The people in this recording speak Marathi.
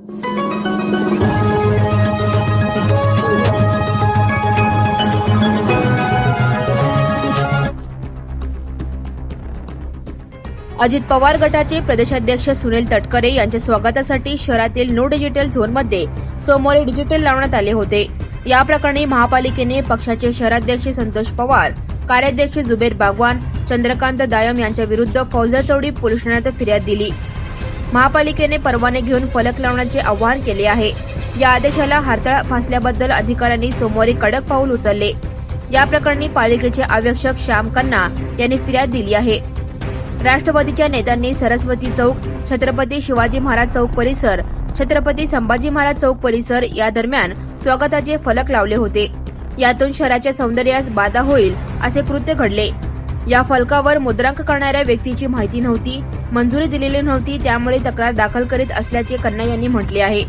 अजित पवार गटाचे प्रदेशाध्यक्ष सुनील तटकरे यांच्या स्वागतासाठी शहरातील नो डिजिटल झोनमध्ये सोमवारी डिजिटल लावण्यात आले होते. या प्रकरणी महापालिकेने पक्षाचे शहराध्यक्ष संतोष पवार कार्याध्यक्ष जुबेर बागवान चंद्रकांत दायम यांच्याविरुद्ध फौजा चौडी पोलीस ठाण्यात फिर्याद दिली. महापालिकेने परवाने घेऊन फलक लावण्याचे आवाहन केले आहे. या आदेशाला हरताळ फासल्याबद्दल अधिकाऱ्यांनी सोमवारी कडक पाऊल उचलले. या प्रकरणी पालिकेचे अवेक्षक श्याम खन्ना यांनी फिर्याद दिली आहे. राष्ट्रवादीच्या नेत्यांनी सरस्वती चौक छत्रपती शिवाजी महाराज चौक परिसर छत्रपती संभाजी महाराज चौक परिसर या दरम्यान स्वागताचे फलक लावले होते. यातून शहराच्या सौंदर्यास बाधा होईल असे कृत्य घडले. या फलकावर मुद्रांक करणाऱ्या व्यक्तीची माहिती नव्हती मंजुरी दिलेली नव्हती त्यामुळे तक्रार दाखल करीत असल्याचे कन्ना यांनी म्हटले आहे.